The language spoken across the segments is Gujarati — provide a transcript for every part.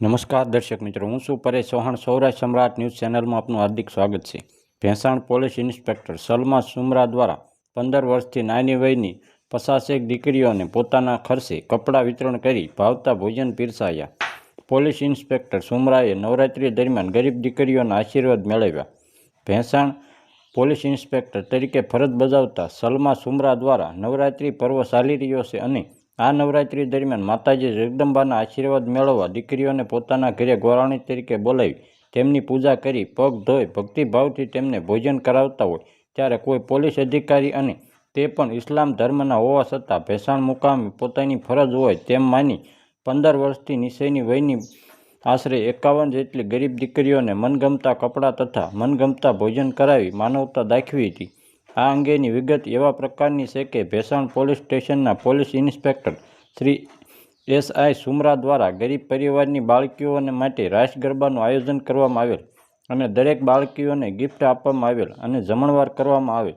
નમસ્કાર દર્શક મિત્રો, હું છું પરેશ ચૌહાણ, સૌરાષ્ટ્ર સમ્રાટ ન્યૂઝ ચેનલમાં આપનું હાર્દિક સ્વાગત છે. ભેંસાણ પોલીસ ઇન્સ્પેક્ટર સલમા સુમરા દ્વારા પંદર વર્ષથી નાની વયની પચાસેક દીકરીઓને પોતાના ખર્ચે કપડાં વિતરણ કરી ભાવતા ભોજન પીરસાયા. પોલીસ ઇન્સ્પેક્ટર સુમરાએ નવરાત્રી દરમિયાન ગરીબ દીકરીઓના આશીર્વાદ મેળવ્યા. ભેંસાણ પોલીસ ઇન્સ્પેક્ટર તરીકે ફરજ બજાવતા સલમા સુમરા દ્વારા નવરાત્રિ પર્વ ચાલી રહ્યો છે અને આ નવરાત્રી દરમિયાન માતાજી જગદંબાના આશીર્વાદ મેળવવા દીકરીઓને પોતાના ઘરે ગોરાણી તરીકે બોલાવી તેમની પૂજા કરી, પગ ધોઈ, ભક્તિભાવથી તેમને ભોજન કરાવતા હોય ત્યારે કોઈ પોલીસ અધિકારી અને તે પણ ઇસ્લામ ધર્મના હોવા છતાં ભેસાણ મુકામે પોતાની ફરજ હોય તેમ માની પંદર વર્ષથી નીચેની વયની આશરે એકાવન જેટલી ગરીબ દીકરીઓને મનગમતા કપડાં તથા મનગમતા ભોજન કરાવી માનવતા દાખવી હતી. આ અંગેની વિગત એવા પ્રકારની છે કે ભેસાણ પોલીસ સ્ટેશનના police inspector Shri S I Sumra દ્વારા ગરીબ પરિવારની બાળકીઓને માટે રાસ ગરબાનું આયોજન કરવામાં આવેલ અને દરેક બાળકીઓને ગિફ્ટ આપવામાં આવેલ અને જમણવાર કરવામાં આવેલ.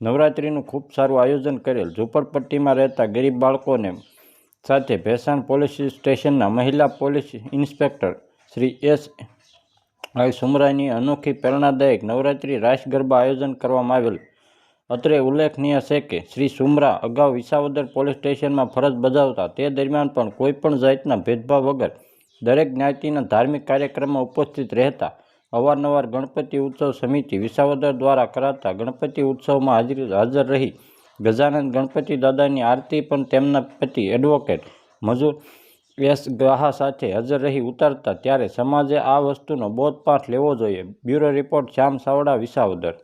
નવરાત્રિનું ખૂબ સારું આયોજન કરેલ. ઝૂંપડપટ્ટીમાં રહેતા ગરીબ બાળકોને સાથે ભેસાણ પોલીસ સ્ટેશનના મહિલા police inspector Shri S I સુમરાની અનોખી પ્રેરણાદાયક નવરાત્રિ રાસ ગરબા આયોજન કરવામાં આવેલ. અત્રે ઉલ્લેખનીય છે કે શ્રી સુમરા અગાઉ વિસાવદર પોલીસ સ્ટેશનમાં ફરજ બજાવતા તે દરમિયાન પણ કોઈપણ જાતના ભેદભાવ વગર દરેક જ્ઞાતિના ધાર્મિક કાર્યક્રમમાં ઉપસ્થિત રહેતા અવારનવાર ગણપતિ ઉત્સવ સમિતિ વિસાવદર દ્વારા કરાતા ગણપતિ ઉત્સવમાં હાજરી હાજર રહી. ગજાનંદ ગણપતિ દાદાની આરતી પણ તેમના પતિ એડવોકેટ મજૂર એસ ગ્રાહા સાથે હાજર રહી ઉતારતા ત્યારે સમાજે આ વસ્તુનો બોધપાઠ લેવો જોઈએ. Bureau report, Shyam Savda, Visavadar.